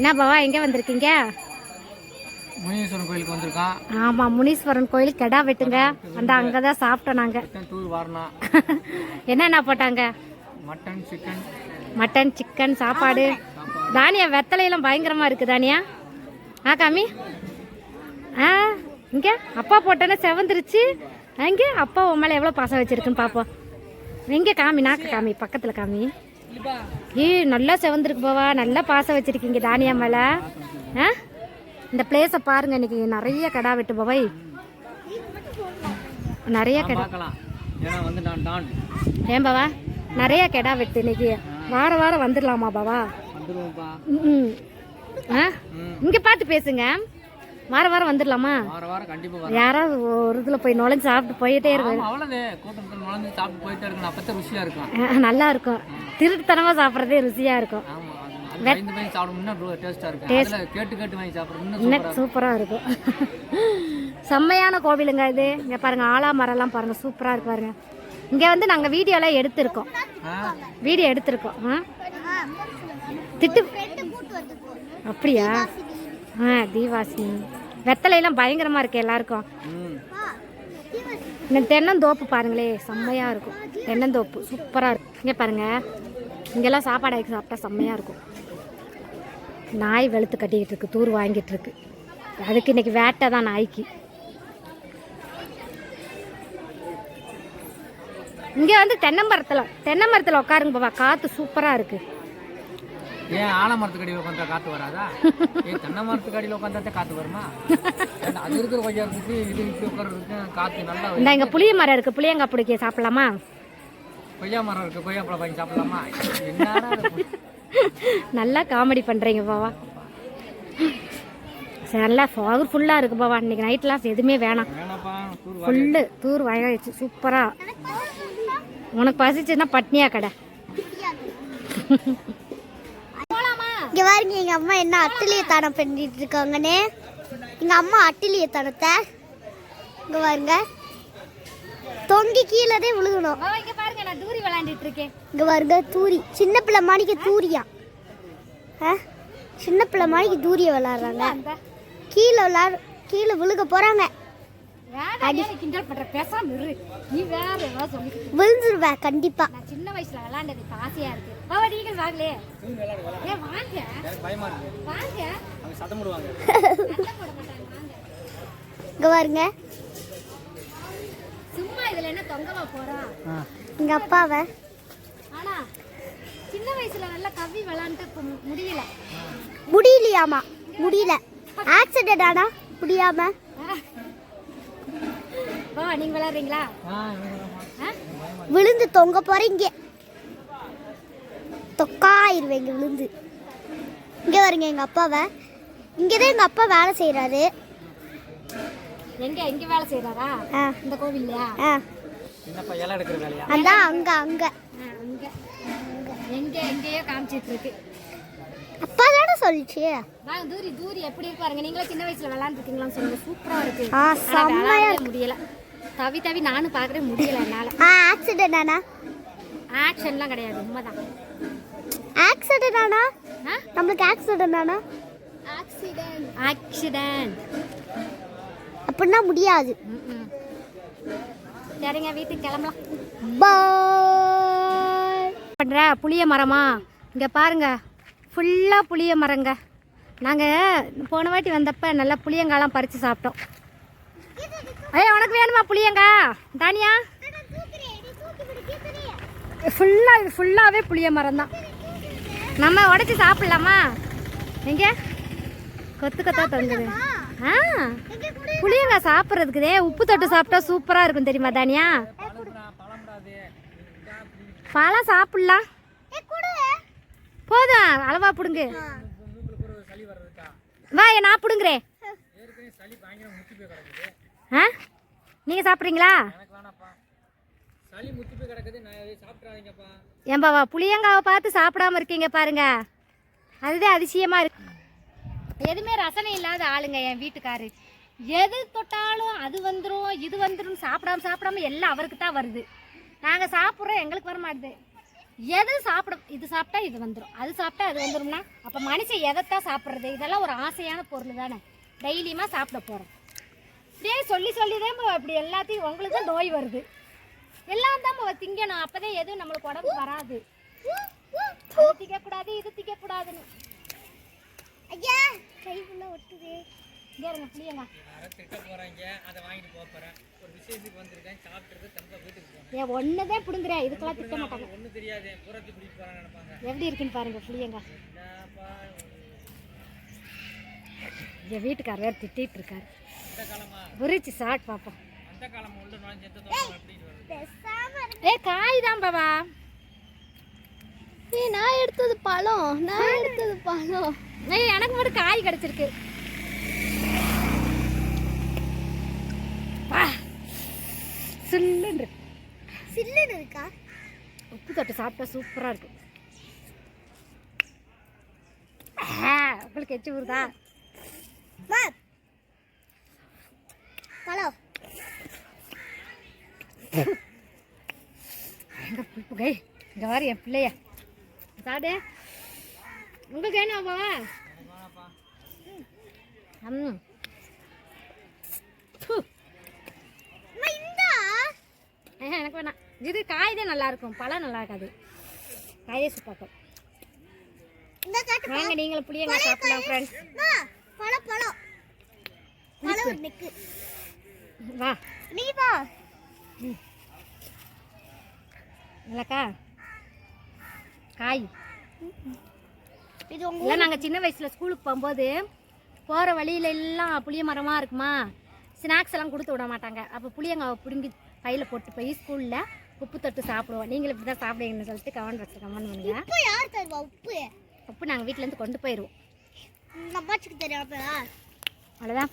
என்ன பாவா எங்கே வந்திருக்கீங்க? முனீஸ்வரன் கோயிலுக்கு வந்திருக்கான். ஆமாம் முனீஸ்வரன் கோயில் கெடா வெட்டுங்க. அந்த அங்கே தான் சாப்பிட்டோம் நாங்கள் மட்டன் தூள் வாரணம் என்னென்ன போட்டாங்க? மட்டன் சிக்கன் மட்டன் சிக்கன் சாப்பாடு. தானியா வெத்தலையெல்லாம் பயங்கரமாக இருக்குது தானியா. ஆ காமி. ஆ இங்கே அப்பா போட்டோன்னே செவந்துருச்சு. இங்கே அப்பா உன் மேலே எவ்வளோ பாசம் வச்சிருக்குன்னு பார்ப்போம் எங்கே காமி நாக்கு காமி பக்கத்தில் காமி. ஏய் நல்லா செவந்திருக்கு பாவா. நல்லா பாசம் வச்சிருக்கீங்க தானியா மேலே. ஆ? இந்த பிளேஸை பாருங்க இன்னைக்கு நிறைய கடா வெட்டு பாவை. நிறைய கடா. ஏன் பாவா? நிறைய கெடா வெட்டு இன்னைக்கு. வார வாரம் வந்துடலாமா பாவா? ம் ஆ? இங்கே பார்த்து பேசுங்க. வார வாரம் வந்துடலாமா வார வாரம் வரும் யாராவது ஒரு இதில் போய் நுழைஞ்சு சாப்பிட்டு போயிட்டே இருக்கும். நல்லா இருக்கும். திருட்டுத்தனமாக சாப்பிட்றதே ருசியாக இருக்கும். சூப்பராக இருக்கும். செம்மையான கோவிலுங்க இது. இங்கே பாருங்க ஆலாமரம்லாம் பாருங்க சூப்பராக இருக்கு பாருங்க. இங்கே வந்து நாங்கள் வீடியோலாம் எடுத்திருக்கோம். வீடியோ எடுத்திருக்கோம். ஆ? திட்டு அப்படியா? ஆ தீவாசினி வெத்தலையெல்லாம் பயங்கரமாக இருக்கு எல்லாருக்கும். இந்த தென்னந்தோப்பு பாருங்களே செம்மையாக இருக்கும். தென்னந்தோப்பு சூப்பராக இருக்கும். இங்கே பாருங்கள் இங்கெல்லாம் சாப்பாடு ஆக்கி சாப்பிட்டா செம்மையாக இருக்கும். நாய் வெளுத்து கட்டிக்கிட்டு இருக்கு தூர் வாங்கிட்டு இருக்கு. அதுக்கு இன்னைக்கு வேட்டை தான் நாய்க்கு. இங்கே வந்து தென்னமரத்தில் தென்னமரத்தில் உட்காருங்க பாபா காற்று சூப்பராக இருக்குது ஏன் ஆலமரத்துக்கு அடியில் உட்காந்தா காற்று வராதா? ஏன் தென்னை மரத்துக்கு அடியில் உட்காந்தா காற்று வருமா அது இருக்கிற கொய்யாருக்கு இது இப்படி உட்கார்றதுக்கு காற்று நல்லா. இந்த இங்கே புளிய மரம் இருக்குது புளியங்காய் பிடிக்க சாப்பிடலாமா? கொய்யா மரம் இருக்கு. கொய்யா பழம் வாங்கி சாப்பிடலாமா? நல்லா காமெடி பண்ணுறீங்க பாவா. நல்லா பவர் ஃபுல்லாக இருக்குது பாவா. இன்னைக்கு நைட்லாம் எதுவுமே வேணாம். ஃபுல்லு தூர் வாயாச்சு சூப்பராக உனக்கு பசிச்சுன்னா பட்னியா கடை? இங்க பாருங்க எங்க அம்மா என்ன அட்டிலிய தானம் பண்ணிட்டு இருக்காங்கன்னு. எங்க அம்மா அட்டிலிய தானத்தை? இங்க பாருங்க. தொங்கி கீழே விழுகணும். இங்கே பாருங்க நான் தூரி விளையாண்டுட்டு இருக்கேன். இங்க பாருங்க தூரி. சின்ன பிள்ளை மாணிக்கு தூரியா? சின்ன பிள்ளை மாணிக்கு தூரிய விளாடுறாங்க கீழே விளாட கீழே விழுக போறாங்க. அடி கிண்டல் பண்ற? பேசாம இரு. நீ வேற ஏதாவது சொல்லி விழுந்துருவேன் கண்டிப்பா. நான் சின்ன வயசுல விளையாண்டது ஆசையா இருக்கு. பாவா நீங்கள் வாங்கலே ஏ வாங்க. எனக்கு பயமா இருக்கு வாங்க. அவங்க சத்தம் போடுவாங்க சண்டை போட மாட்டாங்க வாங்க இங்க பாருங்க. சும்மா இதுல என்ன தொங்கவா போறோம் எங்க அப்பாவை. ஆனா சின்ன வயசுல நல்லா கவ்வி விளையாண்டு முடியல. முடியலையாமா? முடியல. ஆக்சிடென்ட் ஆனா? முடியாம? பாவா நீங்க விளையாடுறீங்களா? விழுந்து தொங்க போறீங்க தொக்காயிருவேங்க விழுந்து. இங்க வருங்க எங்க அப்பாவை. இங்கதான் எங்க அப்பா வேலை செய்யறாரு எங்க எங்க வேலை செய்யறாரா இந்த கோவில்லையா என்னப்பா இலை எடுக்கிற வேலையா? அதான் அங்க அங்க. அங்க. எங்க எங்கேயோ காமிச்சிட்டு இருக்கு. அப்பா தானே சொல்லிச்சு. வாங்க தூரி தூரி எப்படி இருப்பாருங்க நீங்களும் சின்ன வயசுல விளையாண்டுருக்கீங்களான்னு சொல்லுங்க. சூப்பரா இருக்கு. ஆ செம்மையா முடியல. தவி தவி நானும் பார்க்கவே முடியல என்னால. ஆ ஆக்சிடென்ட் ஆனா? ஆக்ஷன்லாம் கிடையாது உண்மைதான். ஆக்சிடென்ட் ஆனா? நம்மளுக்கு ஆக்சிடென்ட் ஆனா? ஆக்சிடென்ட் ஆக்சிடென்ட் அப்படின்னா முடியாது. சரிங்க வீட்டுக்கு கிளம்பலாம். பாய் பண்ற புளிய மரமா? இங்க பாருங்க ஃபுல்லா புளிய மரங்க. நாங்க போன வாட்டி வந்தப்ப நல்லா புளியங்காலாம் பறிச்சு சாப்பிட்டோம். ஐயா உனக்கு வேணுமா புளியங்கா? தானியா? ஃபுல்லாக இது ஃபுல்லாகவே புளிய மரம் தான். நம்ம உடச்சி சாப்பிட்லாமா? எங்கே? கொத்து கொத்தா தொங்குது. ஆ புளியங்காய் சாப்பிட்றதுக்குதே உப்பு தொட்டு சாப்பிட்டா சூப்பராக இருக்கும் தெரியுமா தானியா? பழம் சாப்பிட்லாம். போதும் அளவா பிடுங்கு. வா நான் பிடுங்குறேன். ஆ? நீங்கள் சாப்பிட்றீங்களா? சாப்பிட்றாதீங்கப்பா ஏம்பாவா புளியங்காவை பார்த்து சாப்பிடாம இருக்கீங்க பாருங்க. அதுதான் அதிசயமா இருக்கு. எதுவுமே ரசனை இல்லாத ஆளுங்க என் வீட்டுக்காரு. எது தொட்டாலும் அது வந்துடும் இது வந்துடும் சாப்பிடாம சாப்பிடாம எல்லாம் அவருக்கு தான் வருது. நாங்கள் சாப்பிட்றோம் எங்களுக்கு வர மாட்டுது. எது சாப்பிட இது சாப்பிட்டா இது வந்துடும் அது சாப்பிட்டா அது வந்துடும்னா அப்போ மனுஷன் எதைத்தான் சாப்பிட்றது? இதெல்லாம் ஒரு ஆசையான பொருள் தானே. டெய்லியுமா சாப்பிட போகிறோம் இப்படியே சொல்லி சொல்லி தான் இப்படி எல்லாத்தையும் உங்களுக்கு தான் நோய் வருது. எல்லாம் தான் திங்கணும். அப்போதான் எதுவும் நம்மளுக்கு உடம்பு வராது. திக்கக்கூடாது இது திக்கக்கூடாதுன்னு ஐயா கை ஃபுல்லாக ஒட்டுது. இங்கே இருங்க புளியங்க திட்ட போறாங்க அதை வாங்கிட்டு போக ஒரு விசேஷத்துக்கு வந்திருக்கேன் தம்ப வீட்டுக்கு ஏன் ஒன்று தான் பிடுங்குறேன். இதுக்கெல்லாம் திட்ட மாட்டாங்க. ஒன்றும் தெரியாது புறத்து பிடிக்க நினைப்பாங்க எப்படி இருக்குன்னு பாருங்க புளியங்க என் வீட்டுக்காரர் திட்டிகிட்டு இருக்காரு. அந்த காலமா புரிச்சு சாட் ஏ காய் தான் பாபா. ஏய் நான் எடுத்தது பழம். நான் எடுத்தது பழம். ஏய் எனக்கு மட்டும் காய் கிடச்சிருக்கு. வா சில்லுன்னு. இருக்கு. சில்லுன்னு இருக்கா? உப்பு தொட்டு சாப்பிட்டா சூப்பராக இருக்கு ஆ, உங்களுக்கு எச்சு ஊறுதா மா பழம் எங்க புளிப்பு கை இங்கே வர என் பிள்ளைய. சாடு உங்களுக்கு வேணாப்பா ம். எனக்கு வேணாம். இது காய் தான் நல்லா இருக்கும் பழம் நல்லா இருக்காது காயே சூப்பாக்கும் வாங்க நீங்களும் புளியங்க சாப்பிடலாம் ஃப்ரெண்ட்ஸ் பழம் பழம். வா. நீ வா. நல்லாக்கா காய். இது நாங்கள் சின்ன வயசில் ஸ்கூலுக்கு போகும்போது போகிற வழியில எல்லாம் புளிய மரமாக இருக்குமா? ஸ்நாக்ஸ் எல்லாம் கொடுத்து விட மாட்டாங்க. அப்போ புளியங்காவை பிடுங்கி கையில் போட்டு போய் ஸ்கூலில் உப்பு தொட்டு சாப்பிடுவோம். நீங்களும் இப்படி தான் சாப்பிடுவீங்கன்னு சொல்லிட்டு கமெண்ட் பாக்ஸில் கமெண்ட் பண்ணுங்க. உப்பு யார் தருவா உப்பு? உப்பு நாங்கள் வீட்டிலேருந்து கொண்டு போயிடுவோம் நம்ம அம்மாச்சிக்கு தெரியாம அவ்வளோதான்